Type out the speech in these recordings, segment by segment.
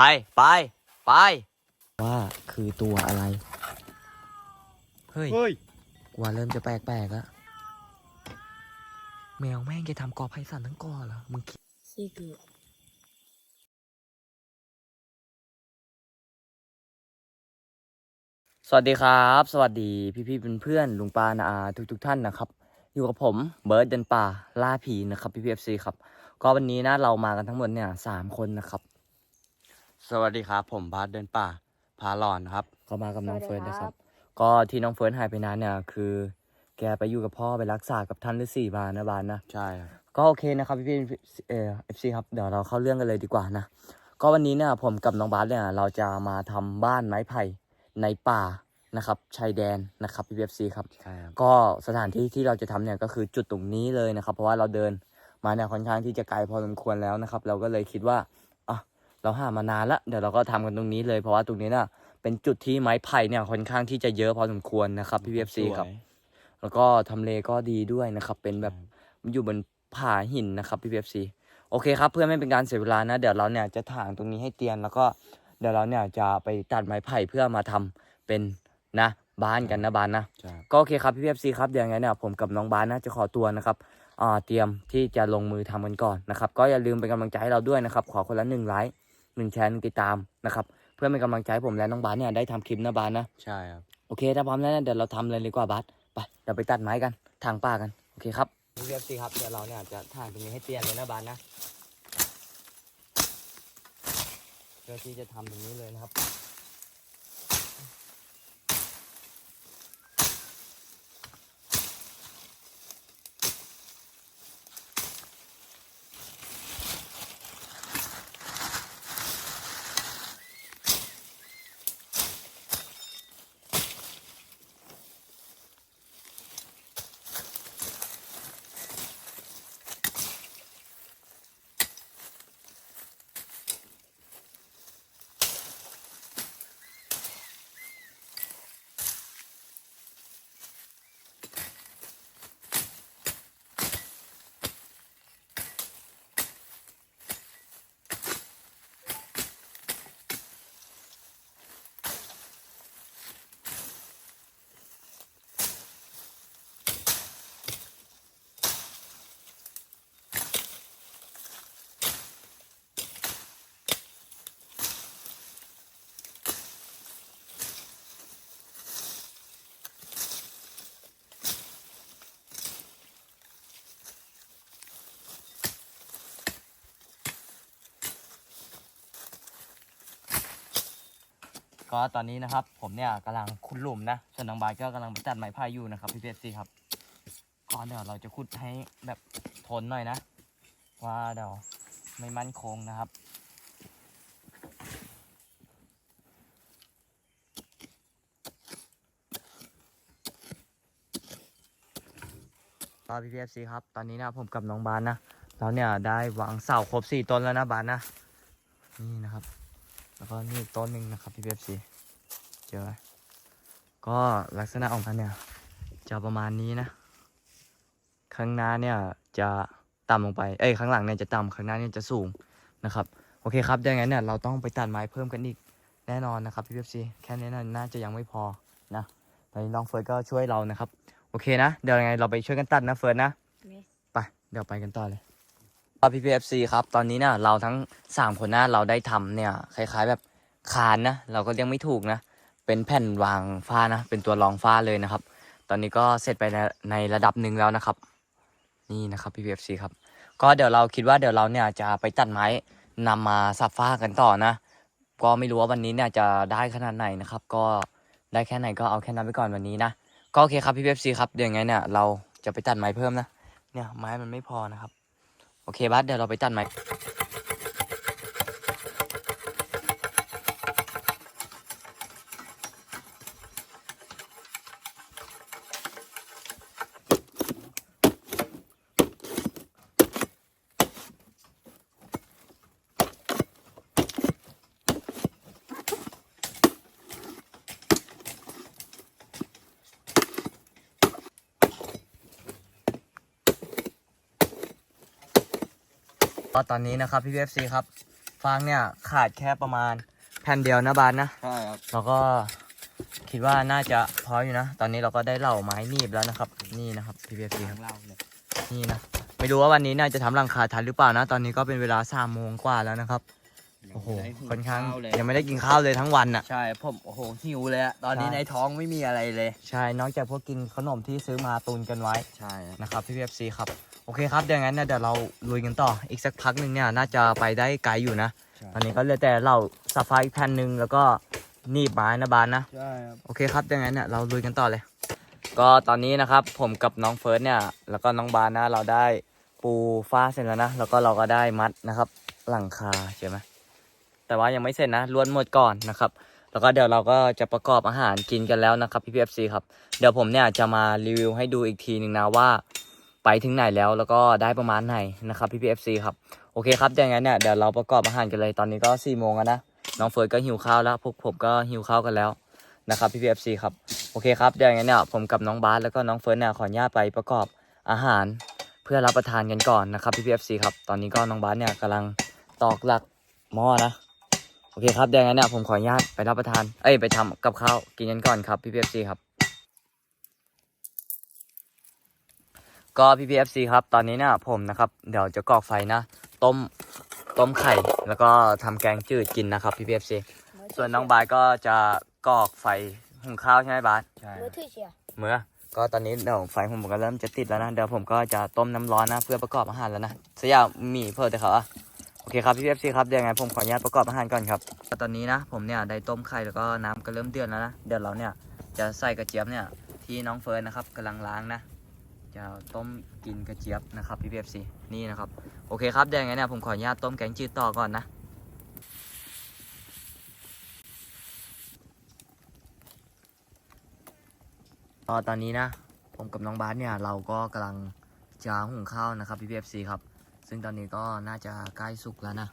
ไป ไป ไป ว่าคือตัวอะไร เฮ้ย เฮ้ยว่าเริ่มจะแปลกๆแล้วแมวแม่งจะทำกอไผ่สันทั้งกอเหรอ มึงคิดสี่คือสวัสดีครับ สวัสดีพี่ๆเพื่อนๆลุงปานาอาทุกๆท่านนะครับ อยู่กับผมเบิร์ดเดินป่าล่าผีนะครับพี่พีเอฟซีครับ ก็วันนี้นะเรามากันทั้งหมดเนี่ยสามคนนะครับ สวัสดีครับ ผมบาสเดินป่า พาหลอนครับ ก็มากับน้องเฟิร์นนะครับ ก็ที่น้องเฟิร์นหายไปนานเนี่ยคือ แกไปอยู่กับพ่อไปรักษากับท่านฤาษีบานนะบานนะ ใช่ครับ ก็โอเคนะครับพี่พี่เออฟซีครับเดี๋ยวเราเข้าเรื่องกันเลยดีกว่านะ ก็วันนี้เนี่ยผมกับน้องบาสเนี่ยเราจะมาทำบ้านไม้ไผ่ในป่านะครับชายแดนนะครับพี่พีเอฟซีครับใช่ครับ ก็สถานที่ที่เราจะทำเนี่ยก็คือจุดตรงนี้เลยนะครับ เพราะว่าเราเดินมาเนี่ยค่อนข้างที่จะไกลพอสมควรแล้วนะครับ เราก็เลยคิดว่าอะ เราหามานานละเดี๋ยวเราก็ทำกันตรงนี้เลยเพราะว่าตรงนี้น่ะ เป็นจุดที่ไม้ไผ่เนี่ยค่อนข้างที่จะเยอะพอสมควรนะครับพี่พีเอฟซีครับสวยแล้วก็ทำเลก็ดีด้วยนะครับ เป็นแบบอยู่บนผาหินนะครับพี่พีเอฟซีโอเคครับ เพื่อไม่เป็นการเสียเวลานะเดี๋ยวเราเนี่ยจะถางตรงนี้ให้เตียนแล้วก็เดี๋ยวเราเนี่ยจะไปตัดไม้ไผ่เพื่อมาทำเป็นนะบ้านกันนะบ้านนะใช่ครับก็โอเคครับพี่พีเอฟซีครับเดี๋ยวยังไงเนี่ยผมกับน้องบาสนะจะขอตัวนะครับอ่าเตรียมที่จะลงมือทำกันก่อนนะครับ ก็อย่าลืมเป็นกำลังใจให้เราด้วยนะครับ ขอคนละหนึ่งไลค์ หนึ่งแชร์หนึ่งติดตามนะครับ เพื่อเป็นกำลังใจให้ผมและน้องบาสเนี่ยได้ทำคลิปนะบาสนะ ใช่ครับ โอเคถ้าพร้อมแล้วเนี่ยเดี๋ยวเราทำเลยดีกว่าบาสไปเดี๋ยวไปตัดไม้กันทางป่ากันโอเคครับพี่พีเอฟซีครับเดี๋ยวเราเนี่ยจะถ่างตรงนี้ให้เตียนเลยนะบาสนะเพื่อที่จะทำตรงนี้เลยนะครับ ก็ตอนนี้นะครับ ผมเนี่ยกำลังขุดหลุมนะส่วนน้องบาสก็กำลังไปตัดไม้พายอยู่นะครับพี่เพชรซีครับก็เดี๋ยวเราจะขุดให้แบบทนหน่อยนะว่าเดี๋ยวไม่มั่นคงนะครับก็พี่พีเอฟซีครับ ตอนนี้นะผมกับน้องบานนะ เราเนี่ยได้วางเสาครบสี่ต้นแล้วนะบานนะ นี่นะครับ แล้วก็นี่อีกต้นหนึ่งนะครับพี่พีเอฟซีเจอไหมก็ลักษณะออกมาเนี่ย จะประมาณนี้นะ ข้างหน้าเนี่ยจะต่ำลงไป เอ้ยข้างหลังเนี่ยจะต่ำข้างหน้าเนี่ยจะสูงนะครับ โอเคครับดังนั้นเนี่ยเราต้องไปตัดไม้เพิ่มกันอีกแน่นอนนะครับพี่พีเอฟซีแค่นี้น่าน่าจะยังไม่พอนะตอนนี้น้องเฟิร์สก็ช่วยเรานะครับ โอเคนะ เดี๋ยวยังไงเราไปช่วยกันตัดนะเฟิร์นนะ ไปเดี๋ยวไปกันต่อเลยพี่พีเอฟซีครับ ตอนนี้เนี่ยเราทั้งสามคนนะเราได้ทำเนี่ยคล้ายๆแบบคานนะ เราก็เรียกไม่ถูกนะ เป็นแผ่นวางฝ้านะ เป็นตัวรองฝ้าเลยนะครับ ตอนนี้ก็เสร็จไปในในระดับหนึ่งแล้วนะครับ นี่นะครับพีพีเอฟซีครับ ก็เดี๋ยวเราคิดว่าเดี๋ยวเราเนี่ยจะไปตัดไม้นำมาสับฝ้ากันต่อนะ ก็ไม่รู้ว่าวันนี้เนี่ยจะได้ขนาดไหนนะครับ ก็ได้แค่ไหนก็เอาแค่นั้นไปก่อนวันนี้นะ ก็โอเคครับพี่เบฟซีครับเดี๋ยวยังไงเนี่ยเราจะไปตัดไม้เพิ่มนะ เนี่ยไม้มันไม่พอนะครับ โอเคบัสเดี๋ยวเราไปตัดไม้ ก็ตอนนี้นะครับพี่เบฟซีครับ ฟางเนี่ยขาดแค่ประมาณแผ่นเดียวนะบานนะใช่ครับเราก็คิดว่าน่าจะพออยู่นะ ตอนนี้เราก็ได้เหล่าไม้หนีบแล้วนะครับ นี่นะครับ PPFC ครับทั้งเราเนี่ยนี่นะไม่รู้ว่าวันนี้น่าจะทำหลังคาทันหรือเปล่านะ ตอนนี้ก็เป็นเวลาสามโมงกว่าแล้วนะครับ โอ้โหค่อนข้างเลย ยังไม่ได้กินข้าวเลยทั้งวันน่ะ ใช่ผมโอ้โหหิวเลยอะตอนนี้ใช่ ในท้องไม่มีอะไรเลย ใช่นอกจากพวกกินขนมที่ซื้อมาตุนกันไว้ใช่ครับนะครับ PPFC ครับโอเคครับเดี๋ยวงั้นเนี่ยเดี๋ยวเราลุยกันต่ออีกสักพักหนึ่งเนี่ยน่าจะไปได้ไกลอยู่นะใช่ตอนนี้ก็เหลือแต่เหล่าสไฟอีกแผ่นหนึ่งแล้วก็หนีบไม้นะบานนะ ใช่ครับโอเคครับดังนั้นเนี่ยเราลุยกันต่อเลย ก็ตอนนี้นะครับผมกับน้องเฟิร์สเนี่ยแล้วก็น้องบานนะเราได้ปูฟ้าเสร็จแล้วนะแล้วก็เราก็ได้มัดนะครับหลังคาใช่ไหม แต่ว่ายังไม่เสร็จนะล้วนหมดก่อนนะครับ แล้วก็เดี๋ยวเราก็จะประกอบอาหารกินกันแล้วนะครับพี่พีเอฟซีครับ เดี๋ยวผมเนี่ยจะมารีวิวให้ดูอีกทีหนึ่งนะว่า ไปถึงไหนแล้วแล้วก็ได้ประมาณไหนนะครับพี่พีเอฟซีครับ โอเคครับดังนั้นเนี่ยเดี๋ยวเราประกอบอาหารกันเลยตอนนี้ก็4ี่โมงแล้วนะ น้องเฟิร์สก็หิวข้าวแล้วพวกผมก็หิวข้าวกันแล้วนะครับพี่พีเอฟซีครับ โอเคครับเดี๋ยวอย่างนั้นเนี่ยผมกับน้องบาสแล้วก็น้องเฟิร์สเนี่ยขออนุญาตไปประกอบอาหารเพื่อรับประทานกันก่อนนะครับพี่พีเอฟซีครับ ตอนนี้ก็น้องบาสเนี่ยกำลังตอกหลักหม้อนะ โอเคครับเดี๋ยวอย่างนั้นเนี่ยผมขออนุญาตไปรับประทาน เอ้ยไปทำกับข้าวกินกันก่อนครับพี่พีเอฟซีครับ ก็พี่พีเอฟซีครับ ตอนนี้เนี่ยผมนะครับ เดี๋ยวจะกรอกไฟนะ ต้มต้มไข่แล้วก็ทำแกงจืดกินนะครับพี่พีเอฟซีส่วนน้องบาสก็จะกรอกไฟหุงข้าวใช่ไหมบาสใช่มือถือเชียเมื่อก็ตอนนี้เดี๋ยวไฟผมก็เริ่มจะติดแล้วนะเดี๋ยวผมก็จะต้มน้ำร้อนนะ เพื่อประกอบอาหารแล้วนะสยามมีเพิ่มแต่เขาอะ โอเคครับพี่เอฟซีครับเดี๋ยวไงผมขออนุญาตประกอบอาหารก่อนครับ ตอนนี้นะผมเนี่ยได้ต้มไข่แล้วก็น้ำก็เริ่มเดือดแล้วนะเดี๋ยวเราเนี่ยจะใส่กระเจี๊ยบเนี่ยที่น้องเฟิร์นนะครับกำลังล้างนะจะต้มกินกระเจี๊ยบนะครับพี่เอฟซีนี่นะครับโอเคครับเดี๋ยวไงเนี่ยผมขออนุญาตต้มแกงจืดต่อก่อนนะตอนนี้นะผมกับน้องบาสเนี่ยเราก็กำลังจะหุงข้าวนะครับพี่เอฟซีครับ ซึ่งตอนนี้ก็น่าจะใกล้สุกแล้วนะ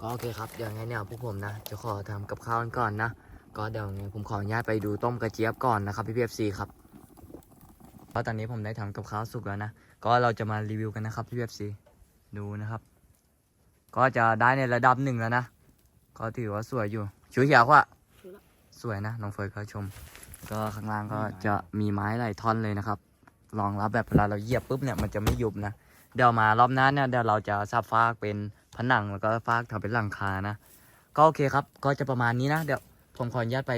ก็โอเคครับ เดี๋ยวไงเนี่ยพวกผมนะ จะขอทำกับข้าวกันก่อนนะ ก็เดี๋ยวไงผมขออนุญาตไปดูต้มกระเจี๊ยบก่อนนะครับพี่พีเอฟซีครับเพราะตอนนี้ผมได้ทำกับข้าวสุกแล้วนะ ก็เราจะมารีวิวกันนะครับพี่พีเอฟซีดูนะครับ ก็จะได้ในระดับหนึ่งแล้วนะ ก็ถือว่าสวยอยู่ชุยเหียวว่าสวยนะน้องเฟิร์ก็ชม ก็ข้างล่างก็จะมีไม้หลายท่อนเลยนะครับรองรับแบบเวลาเราเหยียบปุ๊บเนี่ยมันจะไม่ยุบนะ เดี๋ยวมารอบหน้าเนี่ยเดี๋ยวเราจะซับฟากเป็นผนังแล้วก็ฟากทำเป็นหลังคานะ ก็โอเคครับ ก็จะประมาณนี้นะ เดี๋ยวผมขออนุญาตไป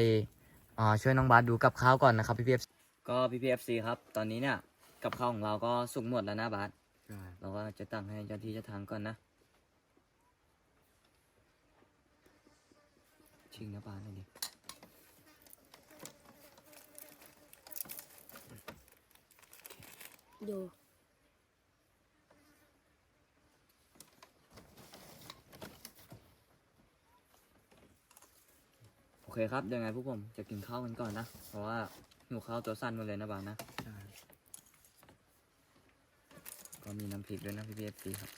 อ่าช่วยน้องบาสดูกับข้าวก่อนนะครับพี่พีเอฟก็พี่พีเอฟซีครับ ตอนนี้เนี่ยกับข้าวของเราก็สุกหมดแล้วนะบาสใช่เราก็จะตั้งให้เจ้าที่เจ้าทางก่อนนะ ชิงนะบาสหน่อยดิดู เคครับยังไงพวกผมจะกินข้าวกันก่อนนะ เพราะว่าหิวข้าวตัวสั้นหมดเลยนะบางนะใช่ก็มีน้ำพริกด้วยนะพี่พีเอฟซีครับ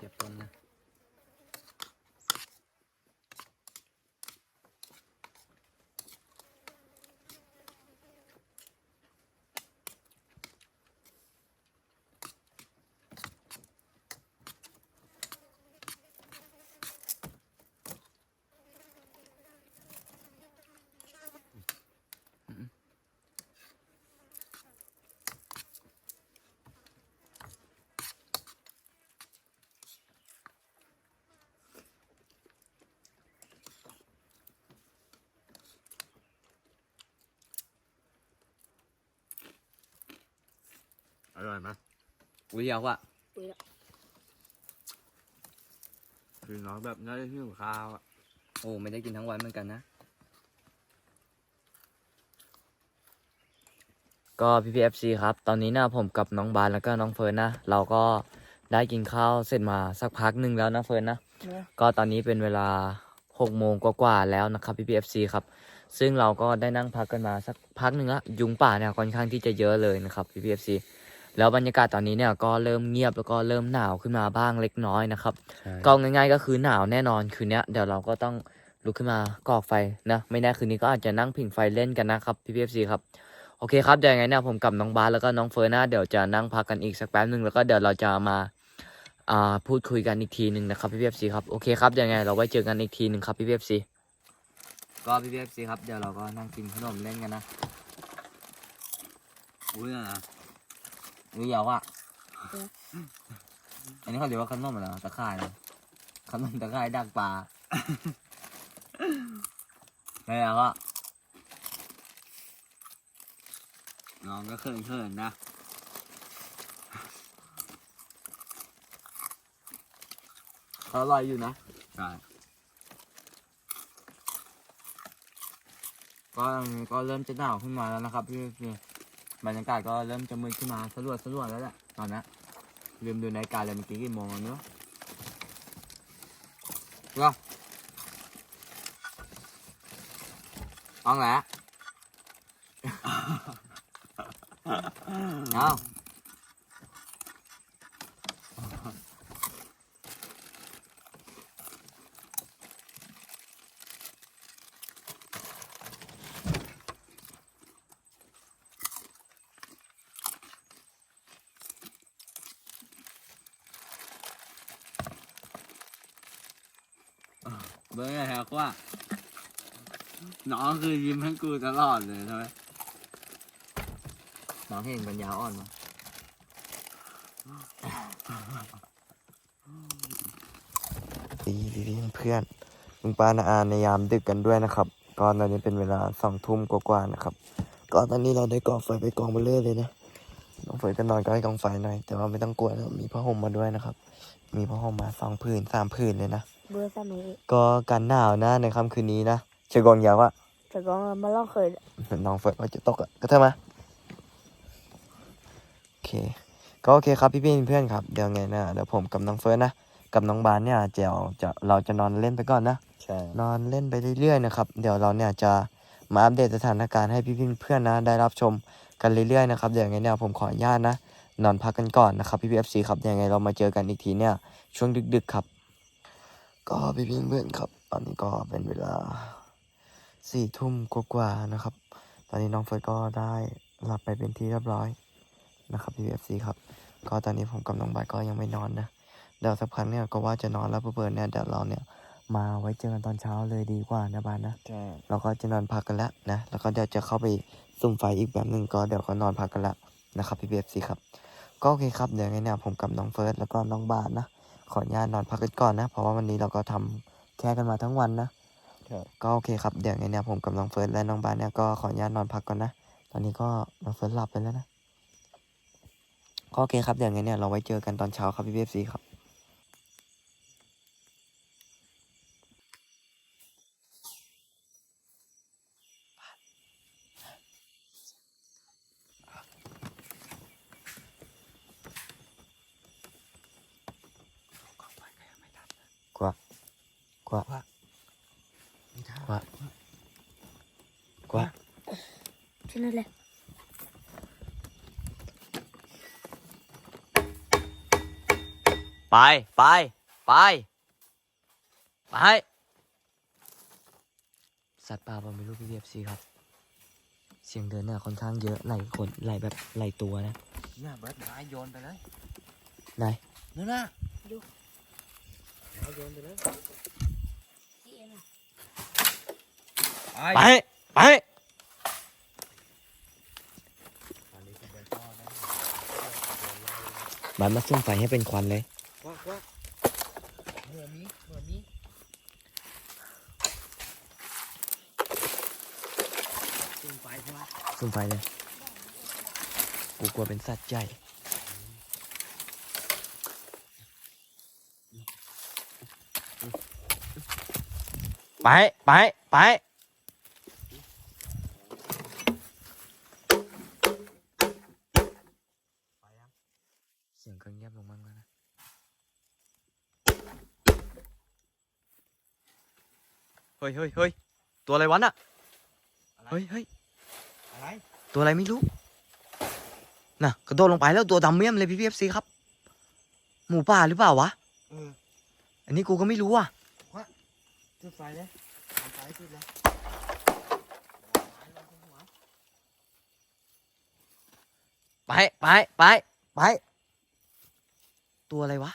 ก็มี อร่อยไหมอุ้ยเดี๋ยวว่ะปุ๋ยละคือน้องแบบน่าจะหิวข้าวอะโอ้ไม่ได้กินทั้งวันเหมือนกันนะ ก็พี่พีเอฟซีครับ ตอนนี้นะผมกับน้องบานแล้วก็น้องเฟิร์นนะ เราก็ได้กินข้าวเสร็จมาสักพักหนึ่งแล้วนะเฟิร์นนะ เนื้อก็ตอนนี้เป็นเวลา6โมงกว่าๆแล้วนะครับ PPFC ครับ ซึ่งเราก็ได้นั่งพักกันมาสักพักหนึ่งละยุงป่าเนี่ยค่อนข้างที่จะเยอะเลยนะครับ PPFC แล้วบรรยากาศตอนนี้เนี่ยก็เริ่มเงียบแล้วก็เริ่มหนาวขึ้นมาบ้างเล็กน้อยนะครับ ก็ง่ายๆก็คือหนาวแน่นอนคืนเนี้ยเดี๋ยวเราก็ต้องลุกขึ้นมาก่อไฟนะไม่แน่คืนนี้ก็อาจจะนั่งผิงไฟเล่นกันนะครับ PPFC ครับโอเคครับเดี๋ยวยังไงเนี่ยผมกับน้องบาสแล้วก็น้องเฟิร์นนะเดี๋ยวจะนั่งพักกันอีกสักแป๊บหนึ่งแล้วก็เดี๋ยวเราจะมาอ่าพูดคุยกันอีกทีหนึ่งนะครับ PPFC ครับโอเคครับเดี๋ยวยังไงเราไว้เจอกันอีกทีหนึ่งครับ PPFC ก็ PPFC ครับเดี๋ยวเราก็นั่งกินขนมเล่นกันนะอุ้ยนะ หรือเยาวอะอันนี้เขาเรียกว่าขนมอะไรนะตะข่ายนะขนมตะข่ายดักปลาไม่เอาอะน้องก็เขินเขินๆนะเขาอร่อยอยู่นะใช่ก็ก็เริ่มจะหนาวขึ้นมาแล้วนะครับพี่พี่ บรรยากาศก็เริ่มจะมืดขึ้นมาสลัวสลัวแล้วแหละตอนนี้ลืมดูนาฬิกาเลยเมื่อกี้กี่โมงแล้วเนอะก็เองแหละ เอา เบอร์แฮกว่าน้องคือยิ้มให้กูตลอดเลยใช่ไหมน้องเห็นปัญญาอ่อนมาพี่พี่เพื่อนลุงป้านาอาในยามดึกกันด้วยนะครับก็ตอนนี้เป็นเวลาสองทุ่มกว่าๆนะครับ ก็ตอนนี้เราได้ก่อไฟไปกองเบลเลอร์เลยนะน้องเฟยก็นอนใกล้กองไฟหน่อยแต่ว่าไม่ต้องกลัวนะมีผ้าห่มมาด้วยนะครับ มีผ้าห่มมาสองผืนสามผืนเลยนะ เบอร์สามีก็กันหนาวนะในค่ำคืนนี้นะเจะกองยาวอะแต่ก็มาลองเคยน้องเฟิร์นว่าจะตกอะก็เถอะมาโอเค ก็โอเคครับพี่ๆเพื่อนๆครับเดี๋ยวไงนะเดี๋ยวผมกับน้องเฟิร์นนะกับน้องบานเนี่ยเดี๋ยวจะเราจะนอนเล่นไปก่อนนะใช่นอนเล่นไปเรื่อยๆนะครับเดี๋ยวเราเนี่ยจะมาอัปเดตสถานการณ์ให้พี่ๆเพื่อนๆนะ ได้รับชมกันเรื่อยๆนะครับเดี๋ยวยังไงเนี่ยผมขออนุญาตนะนอนพักกันก่อนนะครับพี่พีเอฟซีครับเดี๋ยวยังไงเรามาเจอกันอีกทีเนี่ยช่วงดึกๆครับ ก็พี่ๆเพื่อนๆครับ ตอนนี้ก็เป็นเวลาสี่ทุ่มกว่าๆนะครับ ตอนนี้น้องเฟิร์สก็ได้หลับไปเป็นที่เรียบร้อยนะครับพี่พีเอฟซีครับ ก็ตอนนี้ผมกับน้องบายก็ยังไม่นอนนะ เดี๋ยวสักพักเนี่ยก็ว่าจะนอนแล้วเปิดเนี่ยเดี๋ยวเราเนี่ยมาไว้เจอกันตอนเช้าเลยดีกว่านะบานนะใช่เราก็จะนอนพักกันแล้วนะ แล้วก็เดี๋ยวจะเข้าไปซุ่มไฟอีกแบบหนึ่งก็เดี๋ยวก็นอนพักกันแล้วนะครับพี่เบฟซีครับ ก็โอเคครับเดี๋ยวไงเนี่ยผมกับน้องเฟิร์สแล้วก็น้องบานนะ ขออนุญาตนอนพักกันก่อนนะ เพราะว่าวันนี้เราก็ทำแค่กันมาทั้งวันนะครับก็โอเคครับเดี๋ยวไงเนี่ยผมกับน้องเฟิร์สและน้องบานเนี่ยก็ขออนุญาตนอนพักก่อนนะ ตอนนี้ก็น้องเฟิร์สหลับไปแล้วนะก็โอเคครับเดี๋ยวไงเนี่ยเราไว้เจอกันตอนเช้าครับพี่เบฟซีครับ กว่าไม่ได้กว่ากว่าแค่นั้นแหละไปไปไปไป สัตว์ป่าผมไม่รู้พี่เอฟซีครับ เสียงเดินเนี่ยค่อนข้างเยอะไหลคนไหลแบบไหลตัวนะเนี่ยเบิร์ดไม้โยนไปเลยไหนนั่นน่ะไป ไป ไปบันมาซุ่มไฟให้เป็นควันเลยควักควักเหนือมีเหนือมีซุ่มไฟใช่ไหมซุ่มไฟเลย กูกลัวเป็นสัตว์ใหญ่ไป ไป ไป เสียงก็เงียบลงบ้างแล้วนะ เฮ้ยเฮ้ยเฮ้ยตัวอะไรวะน่ะอะไรเฮ้ยเฮ้ยอะไรตัวอะไรไม่รู้น่ะกระโดดลงไปแล้วตัวดำเมี่ยมเลยพี่พีเอฟซีครับ หมูป่าหรือเปล่าวะเอออันนี้กูก็ไม่รู้อะจุดไฟเลยเอาไฟจุดเลยไปไปไปไปตัวอะไรวะ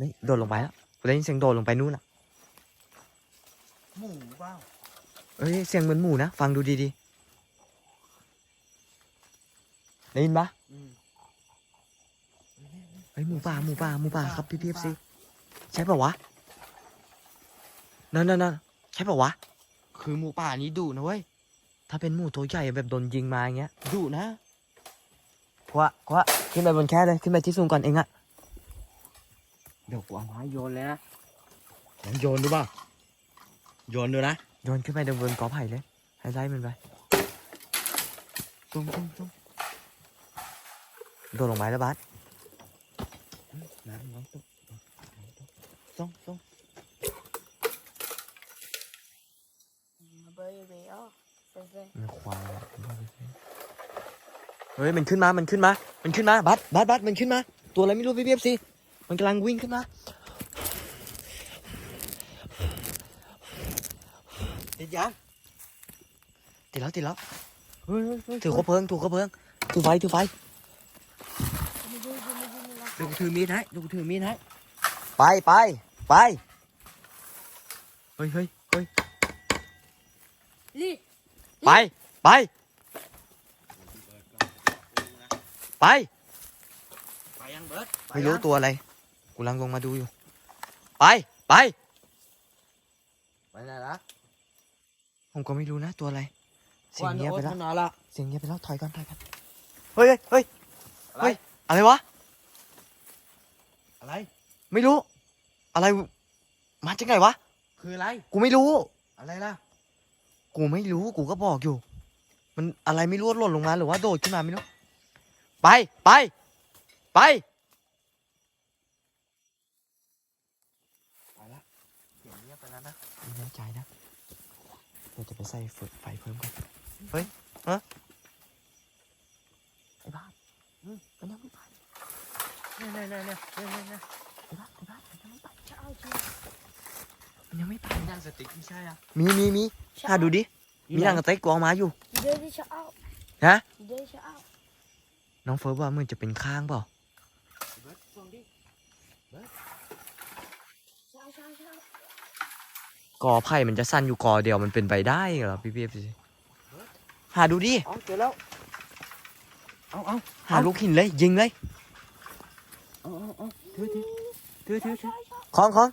นี่โดดลงไปแล้ว กูได้ยินเสียงโดดลงไปนู่นอะหมูเปล่าเอ้ยเสียงเหมือนหมูนะ ฟังดูดีๆได้ยินปะอืมเฮ้ยหมูป่าหมูป่าหมูป่าครับพี่พีเอฟซีใช่ปะวะนั่นนั่นนั่นใช่ปะวะ คือหมูป่านี้ดุนะเว้ยถ้าเป็นหมูตัวใหญ่แบบโดนยิงมาอย่างเงี้ยดุนะกว่าว่าขึ้นไปบนแค่เลยขึ้นไปที่สูงก่อนเองอะ เดี๋ยวกูเอาไม้โยนเลยนะลองโยนดูป่ะโยนดูนะ โยนขึ้นไปบนกอไผ่เลย ให้ไล่มันไปตุ้มตุ้มตุ้มโดดลงไปแล้วบัสน้ำน้ำตกส่งส่งเบย์เบย์อ๋อเซ่เซ่มันควายอะเฮ้ยมันขึ้นมา มันขึ้นมา มันขึ้นมา บัสบัสบัสมันขึ้นมา ตัวอะไรไม่รู้พี่พีเอฟซี มันกำลังวิ่งขึ้นมาติดยังติดแล้วติดแล้วเฮ้ยเฮ้ยเฮ้ยถือคบเพลิงถือคบเพลิงถือไฟถือไฟไม่ดูไม่ดูไม่ดูเดี๋ยวกูถือมีดให้เดี๋ยวกูถือมีดให้ไปไปไปเฮ้ยเฮ้ยเฮ้ยลี่ไปไปไป ไปยังเบิร์ดไม่รู้ตัวอะไร กูกำลังลงมาดูอยู่ ไป ไป ไปไหนละผมก็ไม่รู้นะตัวอะไร เสียงเงียบไปแล้วนอนละเสียงเงียบไปแล้วถอยก่อนถอยก่อนเฮ้ยเฮ้ยเฮ้ยอะไรอะไรวะ อะไร ไม่รู้ อะไร มาจากไหนวะ คืออะไร กูไม่รู้ อะไรล่ะ กูไม่รู้ กูก็บอกอยู่ มันอะไรไม่รู้หล่นลงมาหรือว่าโดดขึ้นมาไม่รู้ ไป ไป ไปไปละ เสียงเงียบไปแล้วนะไม่แน่ ใจนะเดี๋ยวจะไปใส่ไฟไฟเพิ่มก่อนเฮ้ยฮะไอ้บ้านอืมมันยังไม่ไปเนี่ยเนี่ยเนี่ยเนี่ยเนี่ยเนี่ยไอ้บ้านไอ้บ้านมันยังไม่ไปจะเอาจริงมันยังไม่ไปย่างสติ๊กไม่ใช่อะมีมีมีหาดูดิมีหนังกระเต็กกวางมาอยู่เดี๋ยวจะเอาฮะเดี๋ยวจะเอาน้องเฟิร์สว่ามันจะเป็นข้างเปล่าเบิร์ดส่งดิใช่ใช่ใช่ กอไผ่มันจะสั้นอยู่กอเดียวมันเป็นไปได้เหรอพี่พี่พี่หาดูดิเอาเจอแล้วเอาเอาหาลูกหินเลยยิงเลยเอาเอาเอาถือถือถือถือถือคล้องคล้อง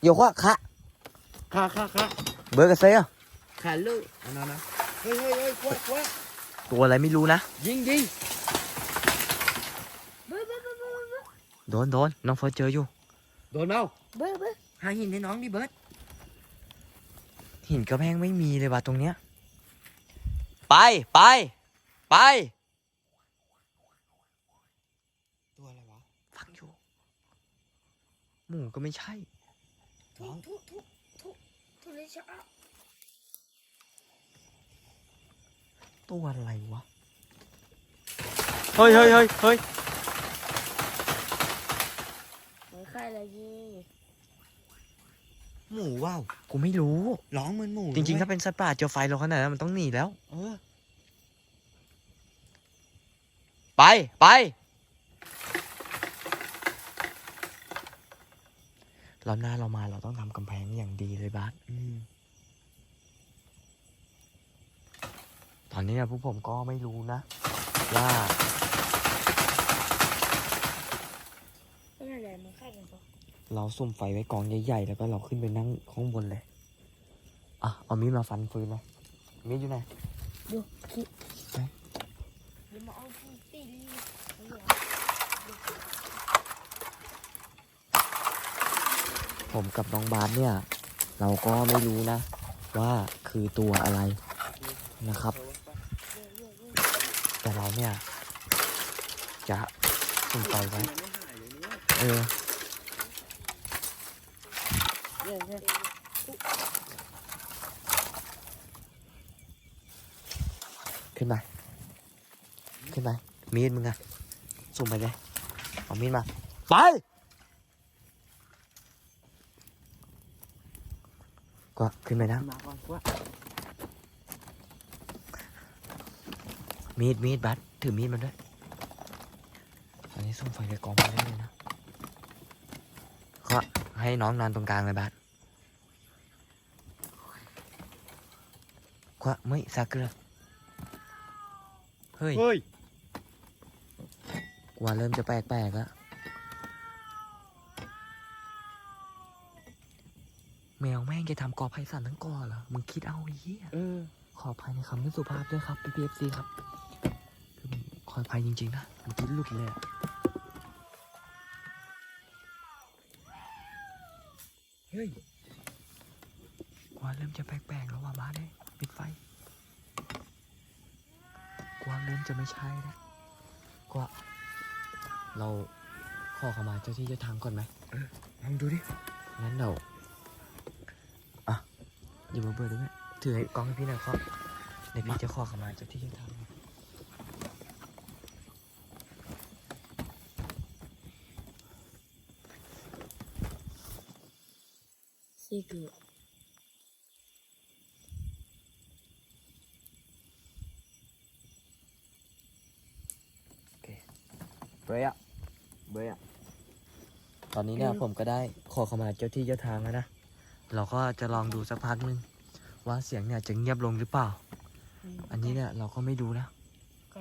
เดี๋ยวว่าคะค่ะค่ะค่ะเบอร์กระเซ่อะขาลูกอันนั้นนะเฮ้ยเฮ้ยเฮ้ยควักควักตัวอะไรไม่รู้นะ ยิงยิงเบอร์เบอร์เบอร์เบอร์เบอร์โดนโดนน้องเฟิร์สเจออยู่ โดนเมาเบอร์เบอร์หาหินให้น้องดิเบิร์ด หินกระแพงไม่มีเลยว่ะตรงเนี้ย ไปไปไป ตัวอะไรวะฟังอยู่ หมูก็ไม่ใช่ ทุกทุกทุกทุกทุกเลยจะเอาตัวอะไรวะ เฮ้ยเฮ้ยเฮ้ยเฮ้ยไม่ใครเลยยี่ หมูว้าวกูไม่รู้ ร้องเหมือนหมูจริงๆเลยถ้าเป็นสัตว์ป่าเจอไฟเราขนาดนั้นมันต้องหนีแล้วเออไปไปรอบหน้าเรามาเราต้องทำกำแพงอย่างดีเลยบาสอืมตอนนี้เนี่ยพวกผมก็ไม่รู้นะ ว่า ไม่ใช่เลยมันใครกันปะ เราสุ่มไฟไว้กองใหญ่ๆ แล้วก็เราขึ้นไปนั่งข้างบนเลย อะ เอามีดมาฟันฟืนเลยมีดอยู่ไหนดูคิดไปเดี๋ยวมาเอาที่ตีลีไม่เหรอผมกับน้องบาสเนี่ย เราก็ไม่รู้นะ ว่าคือตัวอะไรนะครับ แต่เราเนี่ย จะสุ่มไฟไว้ เออ เรื่องเรื่องขึ้นไปขึ้นไปมีดมึงอะสุ่มไปเลย เอามีดมา ไปกว่าขึ้นไปนะมีดมีดบัสถือมีดมันด้วยตอนนี้ส่งไฟไปกองมาได้เลยนะ ให้น้องนอนตรงกลางเลยบัสก็ไม่ซาเกลือเฮ้ยเฮ้ยกว่าเริ่มจะแปลกๆแล้วแมวแม่งจะทำกอไผ่สันทั้งกอเหรอ มึงคิดเอาไอ้เหี้ยเออขออภัยในคำไม่สุภาพด้วยครับ PPFC ครับคือผมขออภัยจริงๆนะเมื่อกี้หลุดเลยอะ เฮ้ยกว่าเริ่มจะแปลกๆแล้วว่าบ้านเลยปิดไฟกว่าเริ่มจะไม่ใช่แล้วกว่าเราขอเข้ามาเจ้าที่เจ้าทางก่อนไหมลองดูดิงั้นเดี๋ยวอะอย่ามาเบื่อด้วยถือให้กล้องให้พี่หน่อยครับเดี๋ยวพี่จะขอเข้ามาเจ้าที่เจ้าทาง สี่คือเบยอะเบยอะตอนนี้เนี่ยผมก็ได้ขอเข้ามาเจ้าที่เจ้าทางแล้วนะ เราก็จะลองดูสักพักนึง ว่าเสียงเนี่ยจะเงียบลงหรือเปล่า อันนี้เนี่ยเราก็ไม่ดูนะก็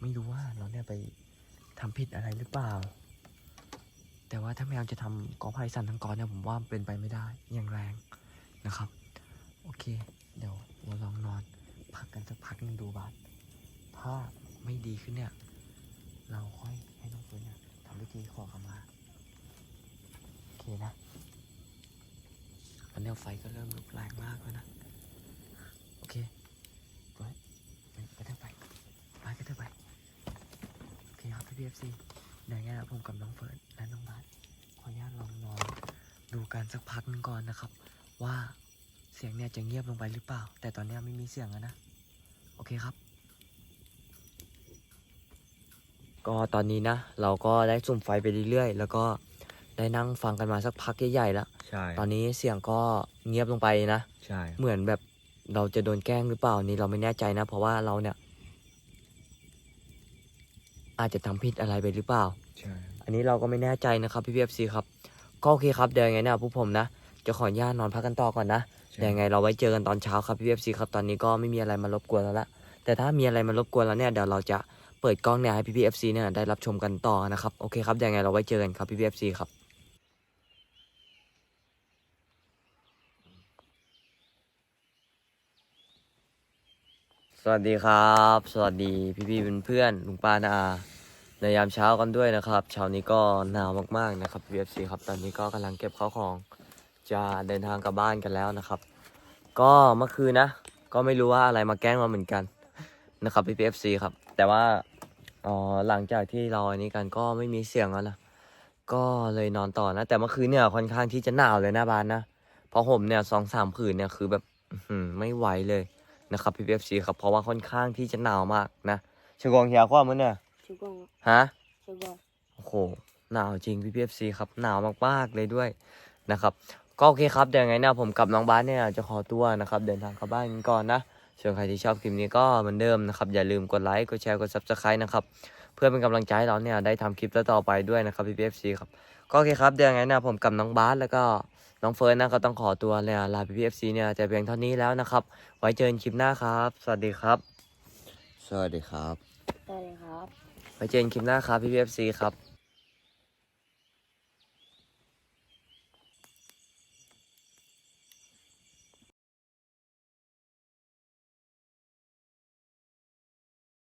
ไม่รู้ว่าเราเนี่ยไปทำผิดอะไรหรือเปล่า แต่ว่าถ้าแมจะทำกอไผ่สันทั้งกอเนี่ยผมว่าเป็นไปไม่ได้อย่างแรงนะครับ โอเค เดี๋ยวเราลองนอน พักกันสักพักหนึงดูบาสถ้าไม่ดีขึ้นเนี่ย เราค่อยให้น้องเฟิร์นเนี่ยทำพิธีขอขมาโอเคนะตอนนี้ไฟก็เริ่มลุกแรงมากแล้วนะ โอเคไว้ไปกระไปไปกระเทบไป โอเคครับพี่เอฟซี เดี๋ยวงั้นผมกับน้องเฟิร์นและน้องบาสขออนุญาตลองนอนดูกันสักพักหนึงก่อนนะครับ ว่าเสียงเนี่ยจะเงียบลงไปหรือเปล่า แต่ตอนเนี้ยไม่มีเสียงแล้วนะ โอเคครับ ก็ตอนนี้นะ เราก็ได้สุ่มไฟไปเรื่อยๆ แล้วก็ได้นั่งฟังกันมาสักพักใหญ่ๆแล้ว ใช่ตอนนี้เสียงก็เงียบลงไปนะ ใช่ เหมือนแบบเราจะโดนแกล้งหรือเปล่านี่เราไม่แน่ใจนะ เพราะว่าเราเนี่ย อาจจะทำผิดอะไรไปหรือเปล่า ใช่ อันนี้เราก็ไม่แน่ใจนะครับพี่พีเอฟซีครับก็โอเคครับเดี๋ยวยังไงเนี่ยพวกผมนะ จะขออนุญาตนอนพักกันต่อก่อนนะใช่ เดี๋ยวยังไงเราไว้เจอกันตอนเช้าครับพี่พีเอฟซีครับตอนนี้ก็ไม่มีอะไรมารบกวนแล้วละแต่ถ้ามีอะไรมารบกวนแล้วเนี่ยเดี๋ยวเราจะเปิดกล้องเนี่ยให้พี่พีเอฟซีเนี่ยได้รับชมกันต่อนะครับโอเคครับเดี๋ยวยังไงเราไว้เจอกันครับพี่พีเอฟซีครับสวัสดีครับ สวัสดีพี่พี่ๆเพื่อนๆลุงป้านาอา ในยามเช้ากันด้วยนะครับ เช้านี้ก็หนาวมากๆนะครับ PFC ครับ ตอนนี้ก็กำลังเก็บข้าวของ จะเดินทางกลับบ้านกันแล้วนะครับ ก็เมื่อคืนนะ ก็ไม่รู้ว่าอะไรมาแกล้งมาเหมือนกันนะครับพี่ PFC ครับ แต่ว่าอ๋อหลังจากที่เราอันนี้กันก็ไม่มีเสียงแล้วนะ ก็เลยนอนต่อนะ แต่เมื่อคืนเนี่ยค่อนข้างที่จะหนาวเลยหนะบ้านนะเพราะผมเนี่ยสองสามผืนเนี่ยคือแบบไม่ไหวเลยนะครับ PPFC ครับ เพราะว่าค่อนข้างที่จะหนาวมากนะชกองเฮียความมันเนี่ย ชื่อกล้องฮะชื่อกล้องโอ้โห หนาวจริง PPFC ครับ หนาวมากๆเลยด้วยนะครับ ก็โอเคครับ เดี๋ยวยังไงเนี่ยผมกับน้องบ้านเนี่ยจะขอตัวนะครับ เดินทางกลับบ้านกันก่อนนะ ส่วนใครที่ชอบคลิปนี้ก็เหมือนเดิมนะครับ อย่าลืมกดไลค์ กดแชร์ กด Subscribe นะครับ เพื่อเป็นกำลังใจให้เราเนี่ยได้ทำคลิปต่อๆไปด้วยนะครับ PPFC ครับ ก็โอเคครับ เดี๋ยวยังไงเนี่ยผมกับน้องบาสแล้วก็น้องเฟิร์นนะก็ต้องขอตัวเนี่ยลา PPFC เนี่ยแต่เพียงเท่านี้แล้วนะครับ ไว้เจอกันคลิปหน้าครับ สวัสดีครับ สวัสดีครับ ได้เลยครับไว้ เจอกันคลิปหน้าครับพีพีเอฟซีครับ